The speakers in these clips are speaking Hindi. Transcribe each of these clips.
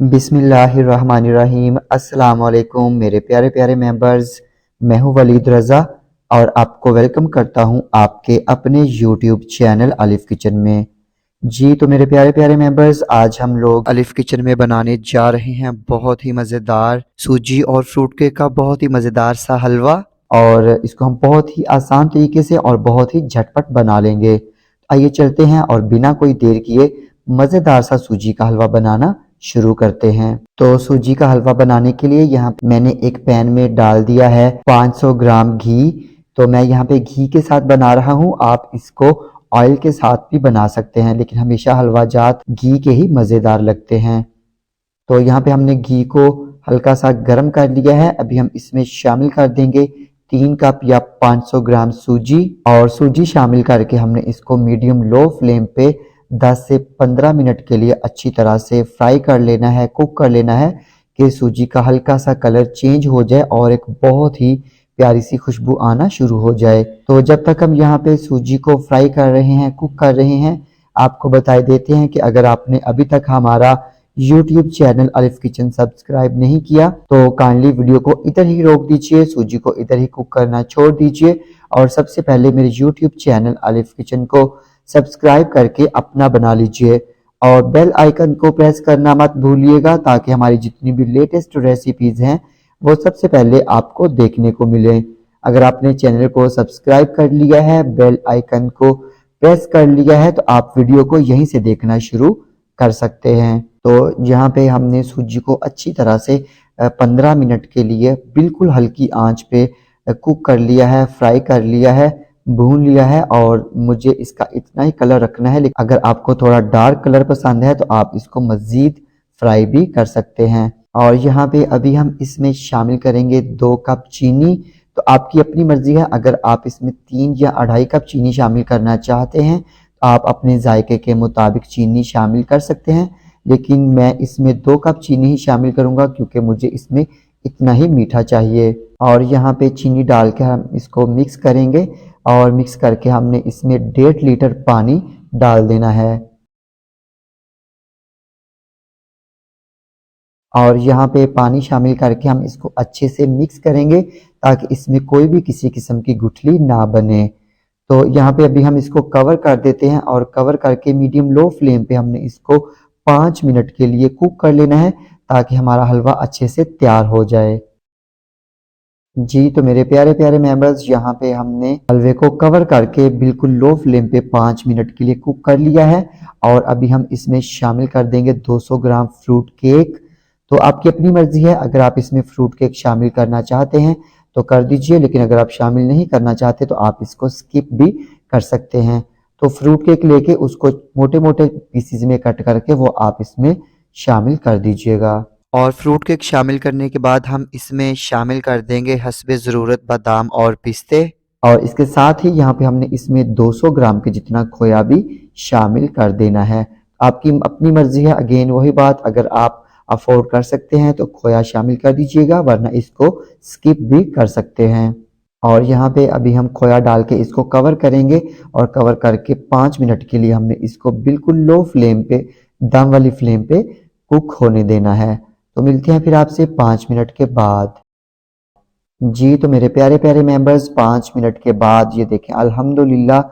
बिसमीम अस्सलाम मेरे प्यारे प्यारे मेंबर्स, मैं हूँ वलीद रज़ा और आपको वेलकम करता हूँ आपके अपने यूट्यूब चैनल अलिफ किचन में। जी तो मेरे प्यारे प्यारे मेंबर्स, आज हम लोग अलिफ किचन में बनाने जा रहे हैं बहुत ही मज़ेदार सूजी और फ्रूट केक का, बहुत ही मज़ेदार सा हलवा और इसको हम बहुत ही आसान तरीके से और बहुत ही झटपट बना लेंगे। आइए चलते हैं और बिना कोई देर किए मज़ेदार सा सूजी का हलवा बनाना शुरू करते हैं। तो सूजी का हलवा बनाने के लिए यहाँ मैंने एक पैन में डाल दिया है 500 ग्राम घी। तो मैं यहाँ पे घी के साथ बना रहा हूँ। आप इसको ऑयल के साथ भी बना सकते हैं, लेकिन हमेशा हलवा जात घी के ही मज़ेदार लगते हैं। तो यहाँ पे हमने घी को हल्का सा गर्म कर लिया है। अभी हम इसमें शामिल कर देंगे तीन कप या 500 ग्राम सूजी। और सूजी शामिल करके हमने इसको मीडियम लो फ्लेम पे 10 से 15 मिनट के लिए अच्छी तरह से फ्राई कर लेना है, कुक कर लेना है कि सूजी का हल्का सा कलर चेंज हो जाए और एक बहुत ही प्यारी सी खुशबू आना शुरू हो जाए। तो जब तक हम यहाँ पे सूजी को फ्राई कर रहे हैं, कुक कर रहे हैं, आपको बताए देते हैं कि अगर आपने अभी तक हमारा YouTube channel Alif kitchen subscribe नहीं किया तो काइंडली वीडियो को इधर ही रोक दीजिए, सूजी को इधर ही कुक करना छोड़ दीजिए। और सबसे पहले मेरे YouTube चैनल अलिफ किचन को सब्सक्राइब करके अपना बना लीजिए और बेल आइकन को प्रेस करना मत भूलिएगा ताकि हमारी जितनी भी लेटेस्ट रेसिपीज़ हैं, वो सबसे पहले आपको देखने को मिले। अगर आपने चैनल को सब्सक्राइब कर लिया है, बेल आइकन को प्रेस कर लिया है तो आप वीडियो को यहीं से देखना शुरू कर सकते हैं। तो यहाँ पे हमने सूजी को अच्छी तरह से 15 मिनट के लिए बिल्कुल हल्की आँच पे कुक कर लिया है, फ्राई कर लिया है। भून लिया है और मुझे इसका इतना ही कलर रखना है, लेकिन अगर आपको थोड़ा डार्क कलर पसंद है तो आप इसको मज़ीद फ्राई भी कर सकते हैं। और यहाँ पे अभी हम इसमें शामिल करेंगे दो कप चीनी। तो आपकी अपनी मर्ज़ी है, अगर आप इसमें तीन या अढ़ाई कप चीनी शामिल करना चाहते हैं तो आप अपने जायके के मुताबिक चीनी शामिल कर सकते हैं। लेकिन मैं इसमें दो कप चीनी ही शामिल करूँगा, क्योंकि मुझे इसमें इतना ही मीठा चाहिए। और यहाँ पे चीनी डाल के हम इसको मिक्स करेंगे। और मिक्स करके हमने इसमें डेढ़ लीटर पानी डाल देना है। और यहाँ पे पानी शामिल करके हम इसको अच्छे से मिक्स करेंगे ताकि इसमें कोई भी किसी किस्म की गुठली ना बने। तो यहाँ पे अभी हम इसको कवर कर देते हैं और कवर करके मीडियम लो फ्लेम पे हमने इसको पाँच मिनट के लिए कुक कर लेना है ताकि हमारा हलवा अच्छे से तैयार हो जाए। जी तो मेरे प्यारे प्यारे मेंबर्स यहाँ पे हमने हलवे को कवर करके बिल्कुल लो फ्लेम पे पाँच मिनट के लिए कुक कर लिया है। और अभी हम इसमें शामिल कर देंगे 200 ग्राम फ्रूट केक तो आपकी अपनी मर्ज़ी है, अगर आप इसमें फ्रूट केक शामिल करना चाहते हैं तो कर दीजिए। लेकिन अगर आप शामिल नहीं करना चाहते तो आप इसको स्किप भी कर सकते हैं। तो फ्रूट केक लेके उसको मोटे मोटे पीसीज में कट करके वो आप इसमें शामिल कर दीजिएगा। और फ्रूट केक शामिल करने के बाद हम इसमें शामिल कर देंगे हसब ज़रूरत, बादाम और पिस्ते। और इसके साथ ही यहाँ पे हमने इसमें 200 ग्राम के जितना खोया भी शामिल कर देना है। आपकी अपनी मर्ज़ी है, अगेन वही बात, अगर आप अफोर्ड कर सकते हैं तो खोया शामिल कर दीजिएगा, वरना इसको स्किप भी कर सकते हैं। और यहाँ पे अभी हम खोया डाल के इसको कवर करेंगे और कवर करके पाँच मिनट के लिए हमने इसको बिल्कुल लो फ्लेम पे, दम वाली फ्लेम पे कुक होने देना है। तो मिलते हैं फिर आपसे पाँच मिनट के बाद। जी तो मेरे प्यारे प्यारे मेंबर्स पाँच मिनट के बाद ये देखें, अल्हम्दुलिल्लाह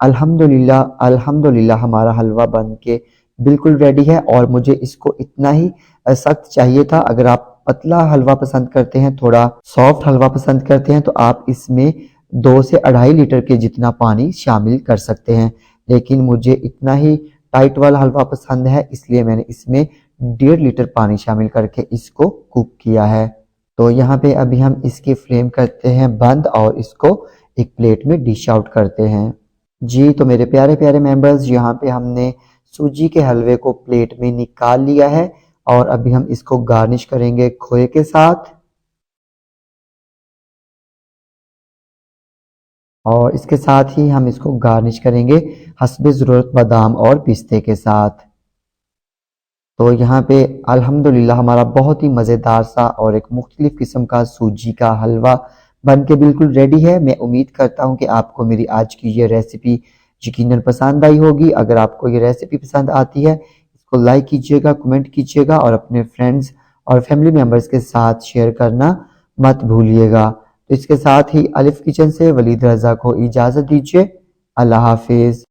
अल्हम्दुलिल्लाह अल्हम्दुलिल्लाह हमारा हलवा बन के बिल्कुल रेडी है और मुझे इसको इतना ही सख्त चाहिए था। अगर आप पतला हलवा पसंद करते हैं, थोड़ा सॉफ्ट हलवा पसंद करते हैं तो आप इसमें दो से अढ़ाई लीटर के जितना पानी शामिल कर सकते हैं। लेकिन मुझे इतना ही टाइट वाला हलवा पसंद है, इसलिए मैंने इसमें डेढ़ लीटर पानी शामिल करके इसको कुक किया है। तो यहाँ पे अभी हम इसकी फ्लेम करते हैं बंद और इसको एक प्लेट में डिश आउट करते हैं। जी तो मेरे प्यारे प्यारे मेंबर्स, यहाँ पे हमने सूजी के हलवे को प्लेट में निकाल लिया है और अभी हम इसको गार्निश करेंगे खोए के साथ। और इसके साथ ही हम इसको गार्निश करेंगे हसब ज़रूरत बादाम और पिस्ते के साथ। तो यहाँ पे अल्हम्दुलिल्लाह हमारा बहुत ही मज़ेदार सा और एक मुख्तलिफ़ किस्म का सूजी का हलवा बन के बिल्कुल रेडी है। मैं उम्मीद करता हूँ कि आपको मेरी आज की ये रेसिपी यकीनन पसंद आई होगी। अगर आपको ये रेसिपी पसंद आती है, इसको लाइक कीजिएगा कमेंट कीजिएगा और अपने फ्रेंड्स और फैमिली मेंबर्स के साथ शेयर करना मत भूलिएगा। तो इसके साथ ही अलिफ किचन से वलीद रज़ा को इजाज़त दीजिए। अल्लाह हाफिज़।